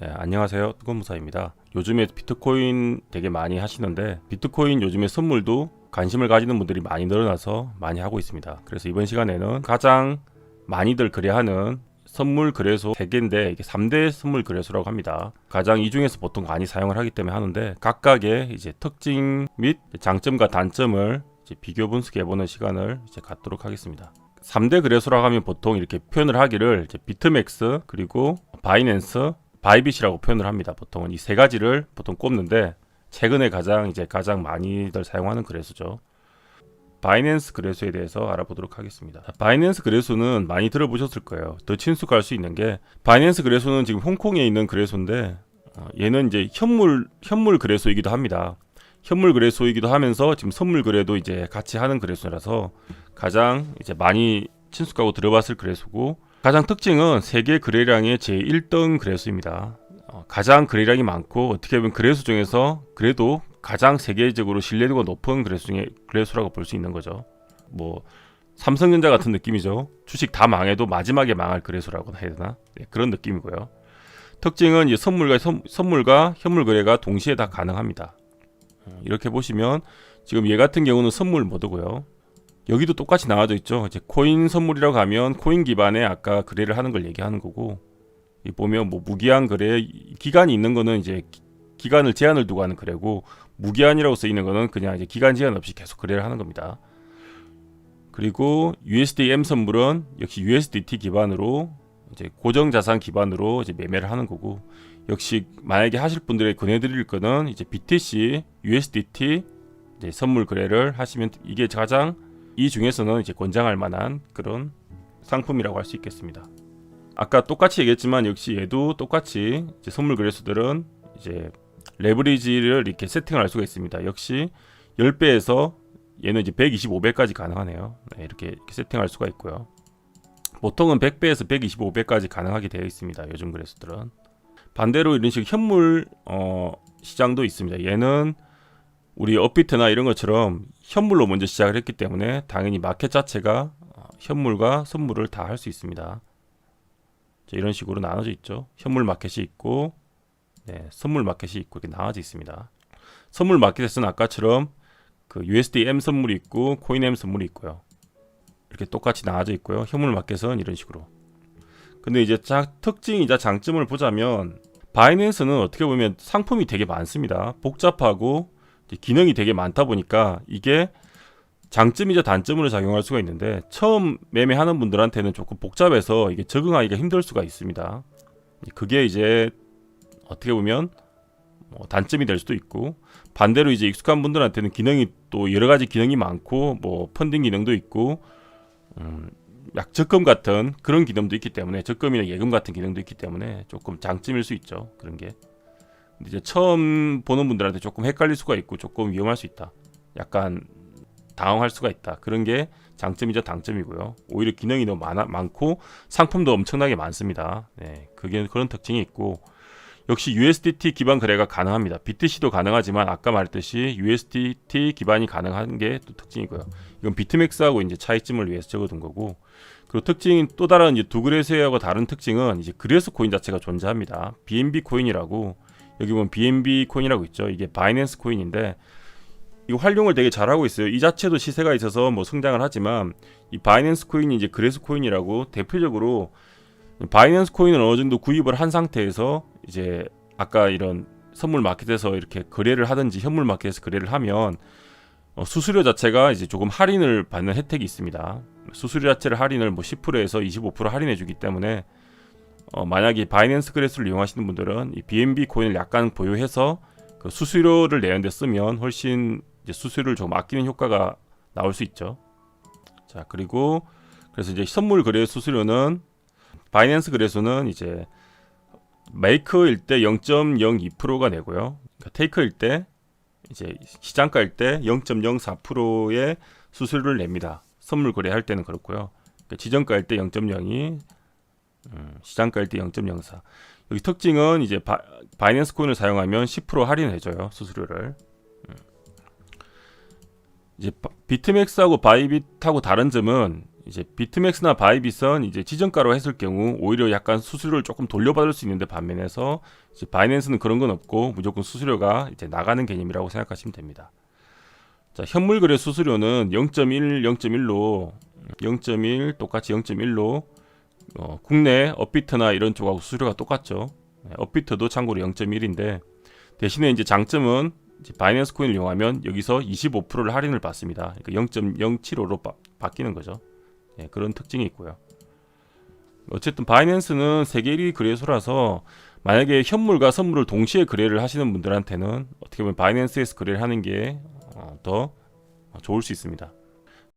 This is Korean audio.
네, 안녕하세요. 뜨거무사입니다. 요즘에 비트코인 되게 많이 하시는데 비트코인 요즘에 선물도 관심을 가지는 분들이 많이 늘어나서 많이 하고 있습니다. 그래서 이번 시간에는 가장 많이들 거래하는 선물 거래소 3개인데 이게 3대 선물 거래소라고 합니다. 가장 이 중에서 보통 많이 사용을 하기 때문에 하는데 각각의 이제 특징 및 장점과 단점을 비교 분석해 보는 시간을 이제 갖도록 하겠습니다. 3대 거래소라고 하면 보통 이렇게 표현을 하기를 비트맥스 그리고 바이낸스 바이빗이라고 표현을 합니다. 보통은 이 세 가지를 보통 꼽는데 최근에 가장 이제 가장 많이들 사용하는 거래소죠. 바이낸스 거래소에 대해서 알아보도록 하겠습니다. 바이낸스 거래소는 많이 들어보셨을 거예요. 더 친숙할 수 있는 게 바이낸스 거래소는 지금 홍콩에 있는 거래소인데 어, 얘는 이제 현물 현물 거래소이기도 합니다. 현물 거래소이기도 하면서 지금 선물 거래도 이제 같이 하는 거래소라서 가장 이제 많이 친숙하고 들어봤을 거래소고 가장 특징은 세계 거래량의 제1등 거래소입니다. 어, 가장 거래량이 많고 어떻게 보면 거래소 중에서 그래도 가장 세계적으로 신뢰도가 높은 거래소 중에 거래소라고 볼 수 있는 거죠. 뭐 삼성전자 같은 느낌이죠. 주식 다 망해도 마지막에 망할 거래소라고 해야 되나? 네, 그런 느낌이고요. 특징은 이제 선물과 선, 선물과 현물 거래가 동시에 다 가능합니다. 음, 이렇게 보시면 지금 얘 같은 경우는 선물 모드고요. 여기도 똑같이 나와져 있죠. 이제 코인 선물이라고 하면 코인 기반의 아까 거래를 하는 걸 얘기하는 거고 이 보면 뭐 무기한 거래 기간이 있는 거는 이제 기- 기간을 제한을 두고 하는 거래고 무기한이라고 쓰이는 거는 그냥 이제 기간 제한 없이 계속 거래를 하는 겁니다. 그리고 USDM 선물은 역시 USDT 기반으로 이제 고정 자산 기반으로 이제 매매를 하는 거고 역시 만약에 하실 분들의 권해드릴 거는 이제 BTC, USDT 선물 거래를 하시면 이게 가장 이 중에서는 이제 권장할 만한 그런 상품이라고 할 수 있겠습니다. 아까 똑같이 얘기했지만 역시 얘도 똑같이 선물 거래소들은 이제 레버리지를 이렇게 세팅을 할 수가 있습니다. 역시 10배에서 얘는 이제 125배까지 가능하네요. 네, 이렇게, 세팅할 수가 있고요. 보통은 100배에서 125배까지 가능하게 되어 있습니다. 요즘 거래소들은 반대로 이런 식 현물 어, 시장도 있습니다. 얘는 우리 업비트나 이런 것처럼 현물로 먼저 시작을 했기 때문에 당연히 마켓 자체가 어, 현물과 선물을 다 할 수 있습니다. 자, 이런 식으로 나눠져 있죠. 현물 마켓이 있고 네, 선물 마켓이 있고 이렇게 나눠져 있습니다. 선물 마켓에서는 아까처럼 그 USDM 선물이 있고 코인M 선물이 있고요. 이렇게 똑같이 나눠져 있고요. 현물 마켓은 이런 식으로. 근데 이제 자, 특징이자 장점을 보자면 바이낸스는 어떻게 보면 상품이 되게 많습니다. 복잡하고 기능이 되게 많다 보니까 이게 장점이자 단점으로 작용할 수가 있는데 처음 매매하는 분들한테는 조금 복잡해서 이게 적응하기가 힘들 수가 있습니다. 그게 이제 어떻게 보면 뭐 단점이 될 수도 있고 반대로 이제 익숙한 분들한테는 기능이 또 여러 가지 기능이 많고 뭐 펀딩 기능도 있고 음, 약 적금 같은 그런 기능도 있기 때문에 적금이나 예금 같은 기능도 있기 때문에 조금 장점일 수 있죠 그런 게 이제 처음 보는 분들한테 조금 헷갈릴 수가 있고 조금 위험할 수 있다 약간 당황할 수가 있다 그런 게 장점이자 단점이고요 오히려 기능이 너무 많아, 많고 상품도 엄청나게 많습니다 네, 그게 그런 특징이 있고 역시 USDT 기반 거래가 가능합니다. BTC도 가능하지만 아까 말했듯이 USDT 기반이 가능한 게 또 특징이고요. 이건 비트맥스하고 이제 차이점을 위해서 적어둔 거고 그리고 특징인 또 다른 이제 두 거래소하고 다른 특징은 이제 거래소 코인 자체가 존재합니다. BNB 코인이라고 여기 보면 BNB 코인이라고 있죠. 이게 바이낸스 코인인데 이 활용을 되게 잘하고 있어요. 이 자체도 시세가 있어서 뭐 성장을 하지만 이 바이낸스 코인이 이제 거래소 코인이라고 대표적으로 바이낸스 코인을 어느 정도 구입을 한 상태에서 이제 아까 이런 선물 마켓에서 이렇게 거래를 하든지 현물 마켓에서 거래를 하면 어, 수수료 자체가 이제 조금 할인을 받는 혜택이 있습니다. 수수료 자체를 할인을 뭐 10%에서 25% 할인해 주기 때문에 어, 만약에 바이낸스 거래소를 이용하시는 분들은 이 BNB 코인을 약간 보유해서 그 수수료를 내는데 쓰면 훨씬 수수료를 좀 아끼는 효과가 나올 수 있죠. 자 그리고 그래서 이제 선물 거래 수수료는 바이낸스 거래소는 이제 메이크일 때 0.02%가 내고요. 그러니까 테이크일 때 이제 시장가일 때 0.04%의 수수료를 냅니다. 선물 거래할 때는 그렇고요. 그러니까 지정가일 때 0.02, 음, 시장 가일 때 0.04. 여기 특징은 이제 바, 바이낸스 코인을 사용하면 10% 할인해줘요 수수료를. 음. 이제 바- 비트맥스하고 바이빗하고 다른 점은 이제 비트맥스나 바이빗은 이제 지정가로 했을 경우 오히려 약간 수수료를 조금 돌려받을 수 있는데 반면에서 이제 바이낸스는 그런 건 없고 무조건 수수료가 이제 나가는 개념이라고 생각하시면 됩니다. 자, 현물 거래 수수료는 0.1, 0.1로 0.1 똑같이 0.1로 어, 국내 업비트나 이런 쪽하고 수수료가 똑같죠. 네, 업비트도 참고로 0.1인데 대신에 이제 장점은 이제 바이낸스 코인을 이용하면 여기서 25%를 할인을 받습니다. 그러니까 0.075로 바, 바뀌는 거죠. 예, 그런 특징이 있고요. 어쨌든 바이낸스는 세계 1위 거래소라서 만약에 현물과 선물을 동시에 거래를 하시는 분들한테는 어떻게 보면 바이낸스에서 거래를 하는 게 어, 더 좋을 수 있습니다.